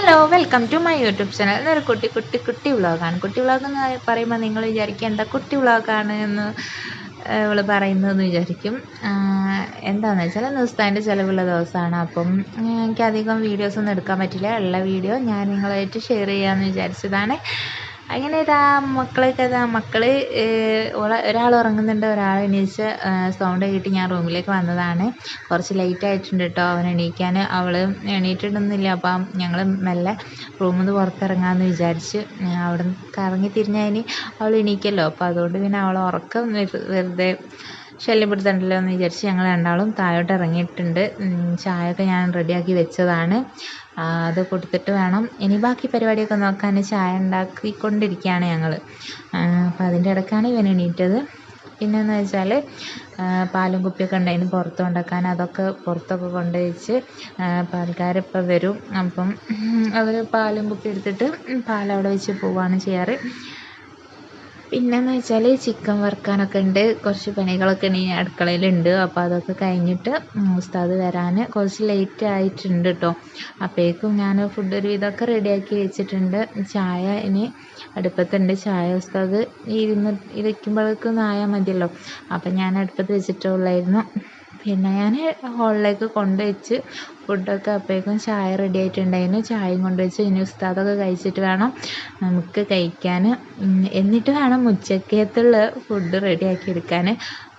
Hello welcome to my YouTube channel ഇതൊരു കുട്ടി കുട്ടി കുട്ടി വ്ളോഗാണ്. കുട്ടി വ്ളോഗ് എന്ന് പറയുമ്പോൾ നിങ്ങൾ വിചാരിക്കുക എന്താ കുട്ടി വ്ളോഗാണ് എന്ന് ഇവൾ പറയുന്നതെന്ന് വിചാരിക്കും. എന്താണെന്ന് വെച്ചാൽ നുസ്താന്റെ ചിലവുള്ള ദിവസമാണ് അപ്പം എനിക്കധികം വീഡിയോസൊന്നും എടുക്കാൻ പറ്റില്ല. ഉള്ള വീഡിയോ ഞാൻ നിങ്ങളായിട്ട് ഷെയർ ചെയ്യാമെന്ന് വിചാരിച്ചതാണ്. അങ്ങനെ ഇതാ മക്കളൊക്കെ ഇതാ മക്കൾ ഒരാൾ ഉറങ്ങുന്നുണ്ട് ഒരാൾ എണീച്ച് സൗണ്ട് കേട്ട് ഞാൻ റൂമിലേക്ക് വന്നതാണ്. കുറച്ച് ലേറ്റ് ആയിട്ടുണ്ട് കേട്ടോ അവൻ എണീക്കാൻ അവൾ എണീറ്റിട്ടൊന്നുമില്ല അപ്പം ഞങ്ങൾ മെല്ലെ റൂമിൽ നിന്ന് പുറത്തിറങ്ങാമെന്ന് വിചാരിച്ച് അവിടെ കറങ്ങി തിരിഞ്ഞതിന് അവൾ എണീക്കല്ലോ. അപ്പോൾ അതുകൊണ്ട് പിന്നെ അവൾ ഉറക്കം വെറുതെ ശല്യപ്പെടുത്തണ്ടല്ലോ എന്ന് വിചാരിച്ച് ഞങ്ങൾ രണ്ടാളും താഴോട്ട് ഇറങ്ങിയിട്ടുണ്ട്. ചായയൊക്കെ ഞാൻ റെഡിയാക്കി വെച്ചതാണ്. അത് കൊടുത്തിട്ട് വേണം. ഇനി ബാക്കി പരിപാടിയൊക്കെ നോക്കാൻ ചായ ഉണ്ടാക്കിക്കൊണ്ടിരിക്കുകയാണ് ഞങ്ങൾ. അപ്പോൾ അതിന്റെ ഇടയ്ക്കാണ് ഇവൻ എണീറ്റത്. പിന്നെയെന്ന് വെച്ചാൽ പാലും കുപ്പിയൊക്കെ ഉണ്ടായിരുന്നു പുറത്ത് കൊണ്ടുവയ്ക്കാൻ അതൊക്കെ പുറത്തൊക്കെ കൊണ്ടുവച്ച് പാൽക്കാരിപ്പോൾ വരും. അപ്പം അവർ പാലും കുപ്പി എടുത്തിട്ട് പാലവിടെ വെച്ച് പോവുകയാണ് ചെയ്യാറ്. പിന്നെയെന്ന് വെച്ചാൽ ചിക്കൻ വറുക്കാനൊക്കെ ഉണ്ട് കുറച്ച് പണികളൊക്കെ ഇനി അടുക്കളയിലുണ്ട്. അപ്പോൾ അതൊക്കെ കഴിഞ്ഞിട്ട് ഉസ്താദ് വരാൻ കുറച്ച് ലേറ്റ് ആയിട്ടുണ്ട് കേട്ടോ അപ്പോഴേക്കും ഞാൻ ഫുഡ് ഒരു വിധമൊക്കെ റെഡിയാക്കി വെച്ചിട്ടുണ്ട്. ചായ ഇനി അടുപ്പത്തുണ്ട്. ചായ ഉസ്താദ് ഇരുന്ന് ഇരിക്കുമ്പോഴേക്കും ആയാൽ മതിയല്ലോ. അപ്പം ഞാൻ അടുപ്പത്ത് വെച്ചിട്ടുള്ളായിരുന്നു. പിന്നെ ഞാൻ ഹോളിലേക്ക് കൊണ്ടുവച്ച് ഫുഡൊക്കെ അപ്പോഴേക്കും ചായ റെഡി ആയിട്ടുണ്ടായിരുന്നു. ചായയും കൊണ്ടുവച്ച് ഇനി ഉസ്താദൊക്കെ കഴിച്ചിട്ട് വേണം നമുക്ക് കഴിക്കാൻ. എന്നിട്ട് വേണം ഉച്ചക്കത്തുള്ള ഫുഡ് റെഡിയാക്കി എടുക്കാൻ.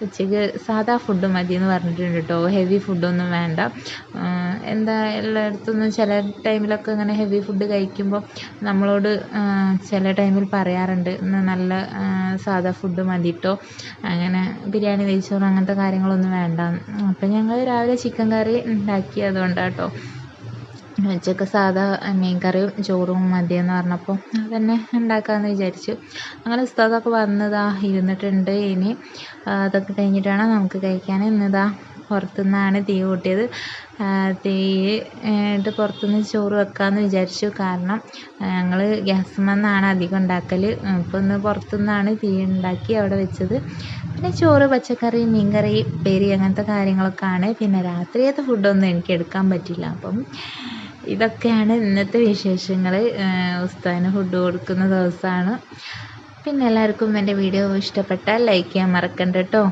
ഉച്ചയ്ക്ക് സാധാ ഫുഡ് മതി എന്ന് പറഞ്ഞിട്ടുണ്ട് കേട്ടോ. ഹെവി ഫുഡൊന്നും വേണ്ട. എന്താ എല്ലായിടത്തുനിന്നും ചില ടൈമിലൊക്കെ ഇങ്ങനെ ഹെവി ഫുഡ് കഴിക്കുമ്പോൾ നമ്മളോട് ചില ടൈമിൽ പറയാറുണ്ട് നല്ല സാധാ ഫുഡ് മതി കേട്ടോ അങ്ങനെ ബിരിയാണി നെയ്ച്ചോറ് അങ്ങനത്തെ കാര്യങ്ങളൊന്നും വേണ്ട. അപ്പം ഞങ്ങൾ രാവിലെ ചിക്കൻ കറി ഉണ്ടാക്കി അതുകൊണ്ടാണ് കേട്ടോ. ഉച്ചയ്ക്ക് സാധാ മീൻ കറിയും ചോറും മതിയെന്ന് പറഞ്ഞപ്പോൾ അതന്നെ ഉണ്ടാക്കാമെന്ന് വിചാരിച്ചു. അങ്ങനെ ഉസ്താദൊക്കെ വന്നതാ ഇരുന്നിട്ടുണ്ട് ഇനി. അതൊക്കെ കഴിഞ്ഞിട്ടാണ് നമുക്ക് കഴിക്കാൻ. ഇന്നിതാ പുറത്തുനിന്നാണ് തീ കൂട്ടിയത്. തീ ഇട്ട് പുറത്തുനിന്ന് ചോറ് വെക്കാമെന്ന് വിചാരിച്ചു. കാരണം ഞങ്ങൾ ഗ്യാസ് ഗ്യാസുമെന്നാണ് അധികം ഉണ്ടാക്കൽ അപ്പോൾ ഇന്ന് പുറത്തുനിന്നാണ് തീ ഉണ്ടാക്കി അവിടെ വെച്ചത്. പിന്നെ ചോറ് പച്ചക്കറി മീൻകറി ഉപ്പേരി അങ്ങനത്തെ കാര്യങ്ങളൊക്കെയാണ്. പിന്നെ രാത്രിയത്തെ ഫുഡൊന്നും എനിക്ക് എടുക്കാൻ പറ്റില്ല. അപ്പം ഇതൊക്കെയാണ് ഇന്നത്തെ വിശേഷങ്ങൾ ഉസ്താദിന് ഫുഡ് കൊടുക്കുന്ന ദിവസമാണ് പിന്നെ എല്ലാവർക്കും എന്റെ വീഡിയോ ഇഷ്ടപ്പെട്ടാൽ ലൈക്ക് ചെയ്യാൻ മറക്കണ്ട കേട്ടോ.